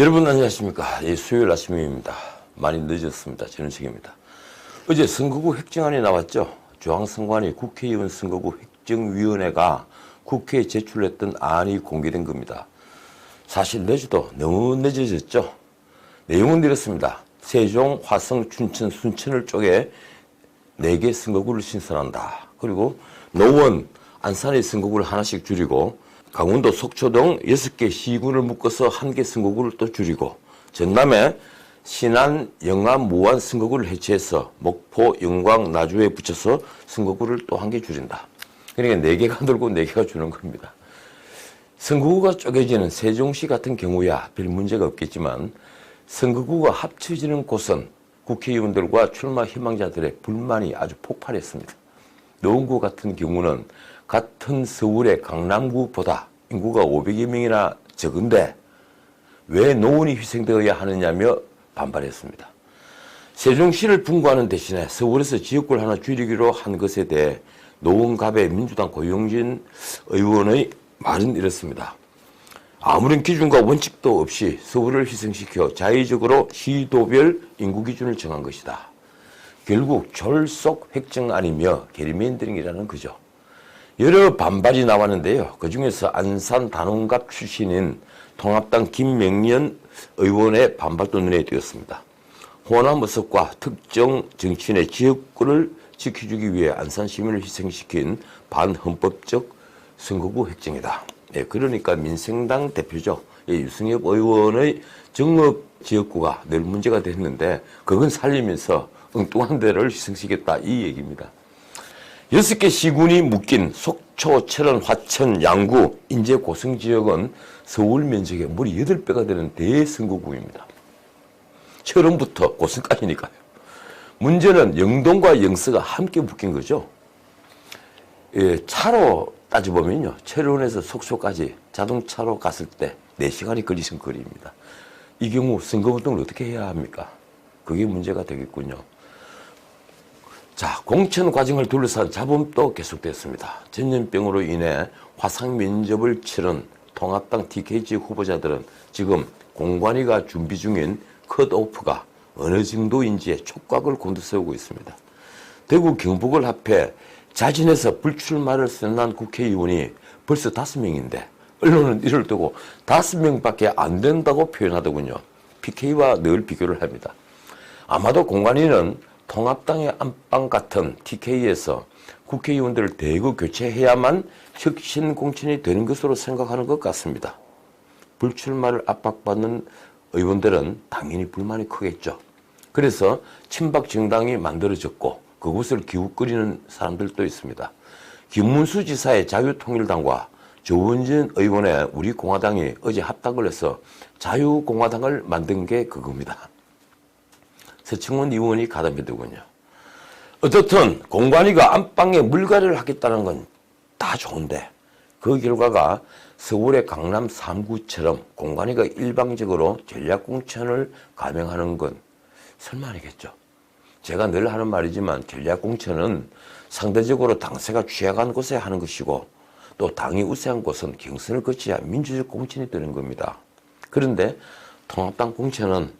여러분 안녕하십니까. 예, 수요일 아침입니다. 많이 늦었습니다. 전은식입니다. 어제 선거구 획정안이 나왔죠. 중앙선관위 국회의원 선거구 획정위원회가 국회에 제출했던 안이 공개된 겁니다. 사실 늦어도 너무 늦어졌죠. 내용은 이렇습니다. 세종, 화성, 춘천, 순천을 쪼개 4개 선거구를 신설한다. 그리고 노원, 안산의 선거구를 하나씩 줄이고 강원도 속초 등 6개 시군을 묶어서 한 개 선거구를 또 줄이고 전남에 신안, 영암, 무안 선거구를 해체해서 목포, 영광, 나주에 붙여서 선거구를 또 한 개 줄인다. 그러니까 4개가 늘고 4개가 주는 겁니다. 선거구가 쪼개지는 세종시 같은 경우야 별 문제가 없겠지만 선거구가 합쳐지는 곳은 국회의원들과 출마 희망자들의 불만이 아주 폭발했습니다. 노원구 같은 경우는 같은 서울의 강남구보다 인구가 500여 명이나 적은데 왜 노원이 희생되어야 하느냐며 반발했습니다. 세종시를 분구하는 대신에 서울에서 지역구를 하나 줄이기로 한 것에 대해 노원갑의 민주당 고용진 의원의 말은 이렇습니다. 아무런 기준과 원칙도 없이 서울을 희생시켜 자의적으로 시도별 인구 기준을 정한 것이다. 결국 졸속 획정안이며 게리맨드링이라는 거죠. 여러 반발이 나왔는데요. 그 중에서 안산 단원갑 출신인 통합당 김명년 의원의 반발도 눈에 띄었습니다. 호남 의석과 특정 정치인의 지역구를 지켜주기 위해 안산 시민을 희생시킨 반헌법적 선거구 획정이다. 예, 그러니까 민생당 대표죠. 예, 유승엽 의원의 정읍 지역구가 늘 문제가 됐는데 그건 살리면서 엉뚱한 데를 희생시켰다 이 얘기입니다. 여섯 개 시군이 묶인 속초, 철원, 화천, 양구, 인제 고성 지역은 서울 면적의 무려 8배가 되는 대선거구입니다. 철원부터 고성까지니까요. 문제는 영동과 영서가 함께 묶인 거죠. 예, 차로 따져보면요. 철원에서 속초까지 자동차로 갔을 때 4시간이 걸리는 거리입니다. 이 경우 선거운동을 어떻게 해야 합니까? 그게 문제가 되겠군요. 자, 공천 과정을 둘러싼 잡음도 계속됐습니다. 전염병으로 인해 화상 면접을 치른 통합당 TK 지역 후보자들은 지금 공관위가 준비 중인 컷오프가 어느 정도인지에 촉각을 곤두세우고 있습니다. 대구 경북을 합해 자진해서 불출마를 선언한 국회의원이 벌써 다섯 명인데 언론은 이를 두고 다섯 명밖에 안 된다고 표현하더군요. PK와 늘 비교를 합니다. 아마도 공관위는 통합당의 안방 같은 TK에서 국회의원들을 대거 교체해야만 혁신 공천이 되는 것으로 생각하는 것 같습니다. 불출마를 압박받는 의원들은 당연히 불만이 크겠죠. 그래서 친박 정당이 만들어졌고 그곳을 기웃거리는 사람들도 있습니다. 김문수 지사의 자유통일당과 조원진 의원의 우리 공화당이 어제 합당을 해서 자유공화당을 만든 게 그겁니다. 서청원 의원이 가담해두군요. 어떻든 공관위가 안방에 물갈이를 하겠다는 건 다 좋은데 그 결과가 서울의 강남 3구처럼 공관위가 일방적으로 전략공천을 감행하는 건 설마 아니겠죠. 제가 늘 하는 말이지만 전략공천은 상대적으로 당세가 취약한 곳에 하는 것이고 또 당이 우세한 곳은 경선을 거쳐야 민주적 공천이 되는 겁니다. 그런데 통합당 공천은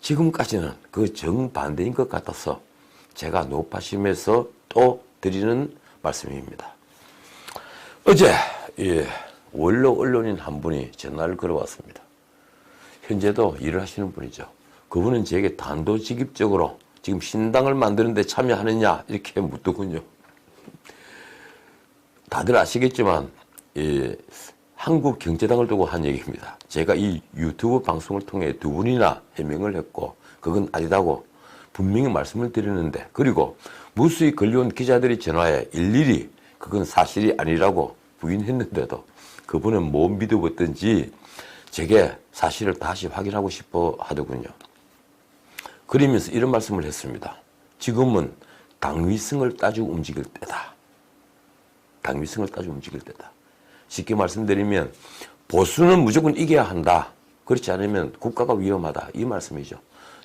지금까지는 그 정반대인 것 같아서 제가 노파심에서 또 드리는 말씀입니다. 어제 예, 원로 언론인 한 분이 전화를 걸어왔습니다. 현재도 일을 하시는 분이죠. 그분은 제게 단도직입적으로 지금 신당을 만드는데 참여하느냐 이렇게 묻더군요. 다들 아시겠지만 예, 한국경제당을 두고 한 얘기입니다. 제가 이 유튜브 방송을 통해 두 분이나 해명을 했고 그건 아니다고 분명히 말씀을 드리는데 그리고 무수히 걸려온 기자들이 전화해 일일이 그건 사실이 아니라고 부인했는데도 그분은 못 믿어봤던지 제게 사실을 다시 확인하고 싶어 하더군요. 그러면서 이런 말씀을 했습니다. 지금은 당위성을 따지고 움직일 때다. 당위성을 따지고 움직일 때다. 쉽게 말씀드리면 보수는 무조건 이겨야 한다. 그렇지 않으면 국가가 위험하다. 이 말씀이죠.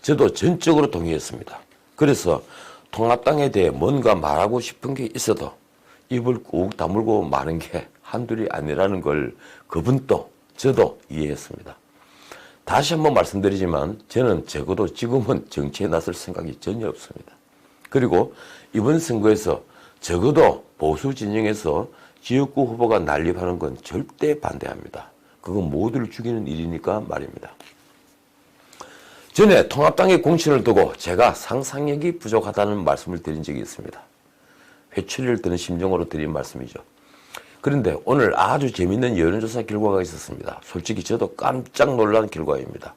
저도 전적으로 동의했습니다. 그래서 통합당에 대해 뭔가 말하고 싶은 게 있어도 입을 꾹 다물고 마는 게 한둘이 아니라는 걸 그분도 저도 이해했습니다. 다시 한번 말씀드리지만 저는 적어도 지금은 정치에 나설 생각이 전혀 없습니다. 그리고 이번 선거에서 적어도 보수 진영에서 지역구 후보가 난립하는 건 절대 반대합니다. 그건 모두를 죽이는 일이니까 말입니다. 전에 통합당의 공신을 두고 제가 상상력이 부족하다는 말씀을 드린 적이 있습니다. 회초리를 드는 심정으로 드린 말씀이죠. 그런데 오늘 아주 재밌는 여론조사 결과가 있었습니다. 솔직히 저도 깜짝 놀란 결과입니다.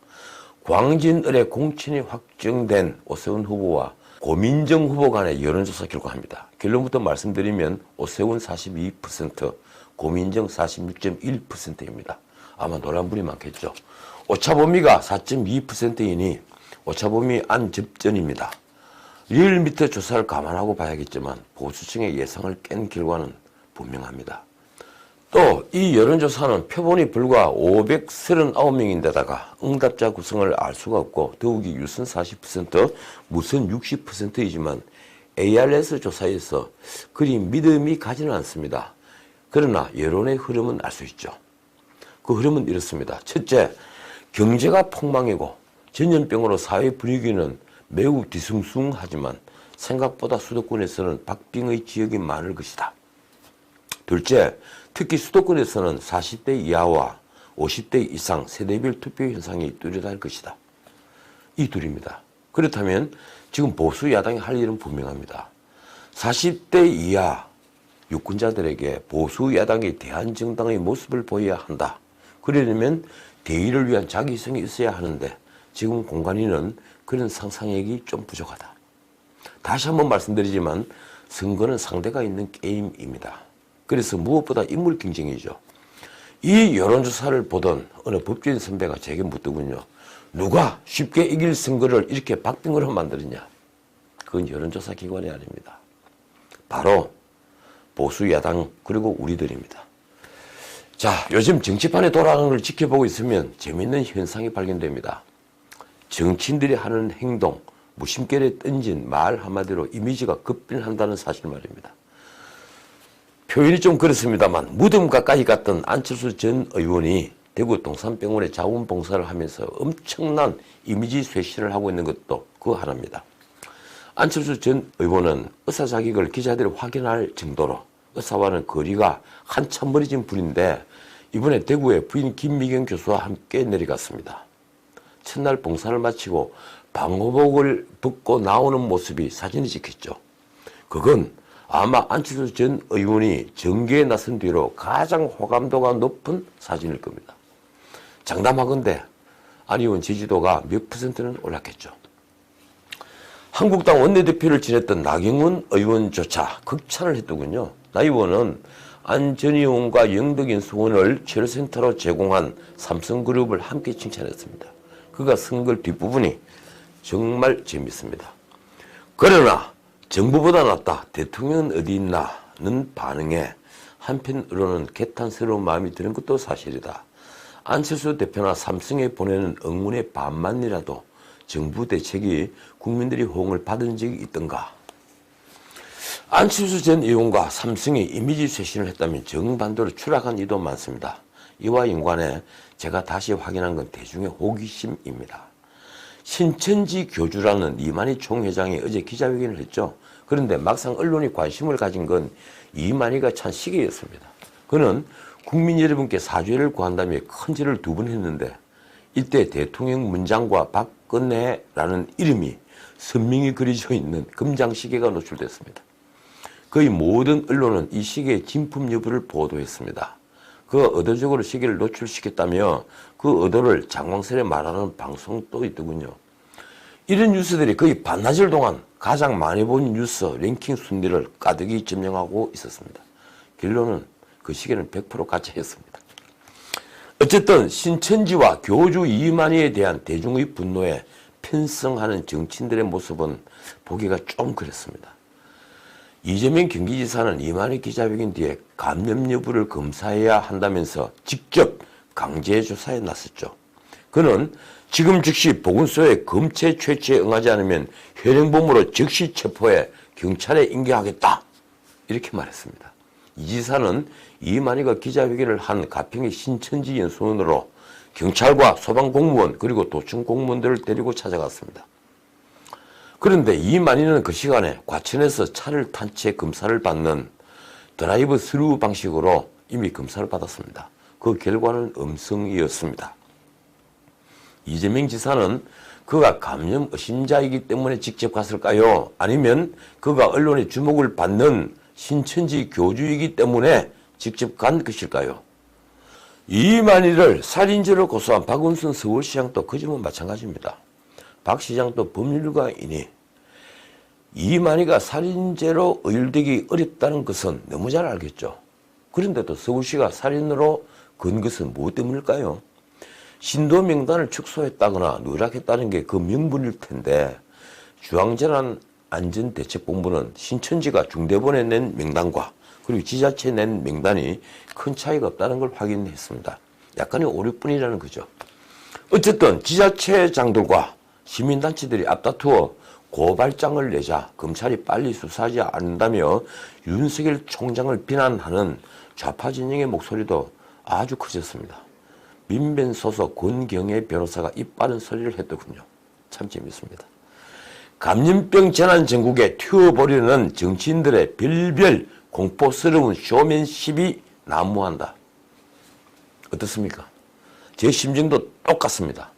광진을의 공천이 확정된 오세훈 후보와 고민정 후보 간의 여론조사 결과입니다. 결론부터 말씀드리면 오세훈 42%, 고민정 46.1%입니다. 아마 노란불이 많겠죠. 오차 범위가 4.2%이니 오차 범위 안 접전입니다. 리얼미터 조사를 감안하고 봐야겠지만 보수층의 예상을 깬 결과는 분명합니다. 또 이 여론조사는 표본이 불과 539명인데다가 응답자 구성을 알 수가 없고 더욱이 유선 40% 무선 60%이지만 ARS 조사에서 그리 믿음이 가지는 않습니다. 그러나 여론의 흐름은 알 수 있죠. 그 흐름은 이렇습니다. 첫째, 경제가 폭망이고 전염병으로 사회 분위기는 매우 뒤숭숭하지만 생각보다 수도권에서는 박빙의 지역이 많을 것이다. 둘째, 특히 수도권에서는 40대 이하와 50대 이상 세대별 투표 현상이 뚜렷할 것이다. 이 둘입니다. 그렇다면 지금 보수 야당이 할 일은 분명합니다. 40대 이하 유권자들에게 보수 야당이 대한정당의 모습을 보여야 한다. 그러려면 대의를 위한 자기성이 있어야 하는데 지금 공간위는 그런 상상력이 좀 부족하다. 다시 한번 말씀드리지만 선거는 상대가 있는 게임입니다. 그래서 무엇보다 인물 경쟁이죠. 이 여론조사를 보던 어느 법조인 선배가 제게 묻더군요. 누가 쉽게 이길 선거를 이렇게 박빙으로 만들었냐? 그건 여론조사 기관이 아닙니다. 바로 보수 야당 그리고 우리들입니다. 자, 요즘 정치판에 돌아가는 걸 지켜보고 있으면 재밌는 현상이 발견됩니다. 정치인들이 하는 행동, 무심결에 던진 말 한마디로 이미지가 급변한다는 사실 말입니다. 표현이 좀 그렇습니다만 무덤 가까이 갔던 안철수 전 의원이 대구 동산병원에 자원봉사를 하면서 엄청난 이미지 쇄신을 하고 있는 것도 그 하나입니다. 안철수 전 의원은 의사 자격을 기자들이 확인할 정도로 의사와는 거리가 한참 멀어진 분인데 이번에 대구에 부인 김미경 교수와 함께 내려갔습니다. 첫날 봉사를 마치고 방호복을 벗고 나오는 모습이 사진에 찍혔죠. 그건 아마 안철수 전 의원이 정계에 나선 뒤로 가장 호감도가 높은 사진일 겁니다. 장담하건대 안 의원 지지도가 몇 퍼센트는 올랐겠죠. 한국당 원내대표를 지냈던 나경원 의원조차 극찬을 했더군요. 나 의원은 안 전 의원과 영덕인 수원을 체류센터로 제공한 삼성그룹을 함께 칭찬했습니다. 그가 쓴 글 뒷부분이 정말 재밌습니다. 그러나 정부보다 낫다. 대통령은 어디 있나?는 반응에 한편으로는 개탄스러운 마음이 드는 것도 사실이다. 안철수 대표나 삼성에 보내는 응원의 반만이라도 정부 대책이 국민들이 호응을 받은 적이 있던가? 안철수 전 의원과 삼성이 이미지 쇄신을 했다면 정반대로 추락한 이도 많습니다. 이와 연관해 제가 다시 확인한 건 대중의 호기심입니다. 신천지 교주라는 이만희 총회장이 어제 기자회견을 했죠. 그런데 막상 언론이 관심을 가진 건 이만희가 찬 시기였습니다. 그는 국민 여러분께 사죄를 구한다며 큰 절을 두번 했는데 이때 대통령 문장과 박근혜라는 이름이 선명히 그려져 있는 금장 시계가 노출됐습니다. 거의 모든 언론은 이 시계의 진품 여부를 보도했습니다. 그 의도적으로 시계를 노출시켰다며 그 의도를 장황스레 말하는 방송도 있더군요. 이런 뉴스들이 거의 반나절 동안 가장 많이 본 뉴스 랭킹 순위를 가득히 점령하고 있었습니다. 결론은 그 시계는 100% 가짜였습니다. 어쨌든 신천지와 교주 이만희에 대한 대중의 분노에 편성하는 정치인들의 모습은 보기가 좀 그랬습니다. 이재명 경기지사는 이만희 기자회견 뒤에 감염 여부를 검사해야 한다면서 직접 강제 조사에 나섰죠. 그는 지금 즉시 보건소의 검체 채취에 응하지 않으면 현행범으로 즉시 체포해 경찰에 인계하겠다. 이렇게 말했습니다. 이 지사는 이만희가 기자회견을 한 가평의 신천지 연수원으로 경찰과 소방 공무원 그리고 도청 공무원들을 데리고 찾아갔습니다. 그런데 이만희는 그 시간에 과천에서 차를 탄 채 검사를 받는 드라이브 스루 방식으로 이미 검사를 받았습니다. 그 결과는 음성이었습니다. 이재명 지사는 그가 감염 의심자이기 때문에 직접 갔을까요? 아니면 그가 언론의 주목을 받는 신천지 교주이기 때문에 직접 간 것일까요? 이만희를 살인죄로 고소한 박원순 서울시장도 그 점은 마찬가지입니다. 박 시장도 법률가이니 이만희가 살인죄로 의율되기 어렵다는 것은 너무 잘 알겠죠. 그런데도 서울시가 살인으로 건 것은 무엇 때문일까요? 신도 명단을 축소했다거나 누락했다는 게 그 명분일 텐데 중앙재난 안전대책본부는 신천지가 중대본에 낸 명단과 그리고 지자체 낸 명단이 큰 차이가 없다는 걸 확인했습니다. 약간의 오류뿐이라는 거죠. 어쨌든 지자체장들과 시민단체들이 앞다투어 고발장을 내자 검찰이 빨리 수사하지 않는다며 윤석열 총장을 비난하는 좌파 진영의 목소리도 아주 커졌습니다. 민변 소속 권경의 변호사가 이빠른 소리를 했더군요. 참 재밌습니다. 감염병 재난 전국에 튀어버리는 정치인들의 별별 공포스러운 쇼맨십이 난무한다. 어떻습니까? 제 심정도 똑같습니다.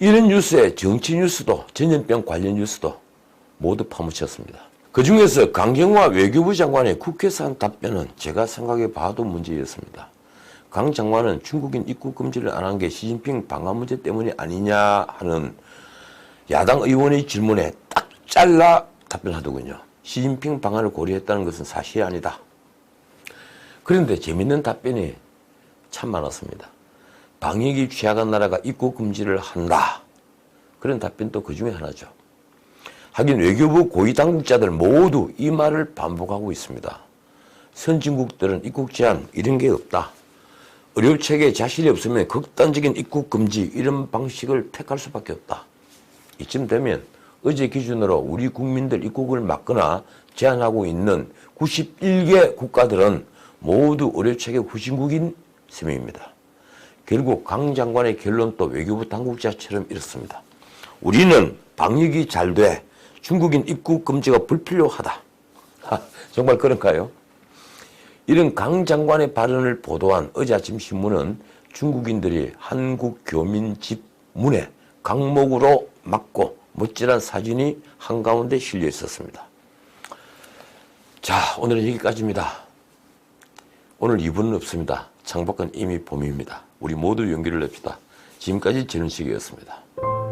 이런 뉴스에 정치 뉴스도 전염병 관련 뉴스도 모두 파묻혔습니다. 그 중에서 강경화 외교부 장관의 국회에서 한 답변은 제가 생각해 봐도 문제였습니다. 강 장관은 중국인 입국 금지를 안 한 게 시진핑 방한 문제 때문이 아니냐 하는 야당 의원의 질문에 딱 잘라 답변하더군요. 시진핑 방한을 고려했다는 것은 사실이 아니다. 그런데 재밌는 답변이 참 많았습니다. 방역이 취약한 나라가 입국 금지를 한다. 그런 답변도 그 중에 하나죠. 하긴 외교부 고위 당국자들 모두 이 말을 반복하고 있습니다. 선진국들은 입국 제한 이런 게 없다. 의료체계에 자신이 없으면 극단적인 입국 금지 이런 방식을 택할 수밖에 없다. 이쯤 되면 어제 기준으로 우리 국민들 입국을 막거나 제한하고 있는 91개 국가들은 모두 의료체계 후진국인 셈입니다. 결국 강 장관의 결론도 외교부 당국자처럼 이렇습니다. 우리는 방역이 잘 돼 중국인 입국 금지가 불필요하다. 하, 정말 그런가요? 이런 강 장관의 발언을 보도한 어제 아침 신문은 중국인들이 한국 교민 집 문에 강목으로 막고 멋진한 사진이 한가운데 실려 있었습니다. 자, 오늘은 여기까지입니다. 오늘 2부는 없습니다. 창밖은 이미 봄입니다. 우리 모두 용기를 냅시다. 지금까지 전은식이었습니다.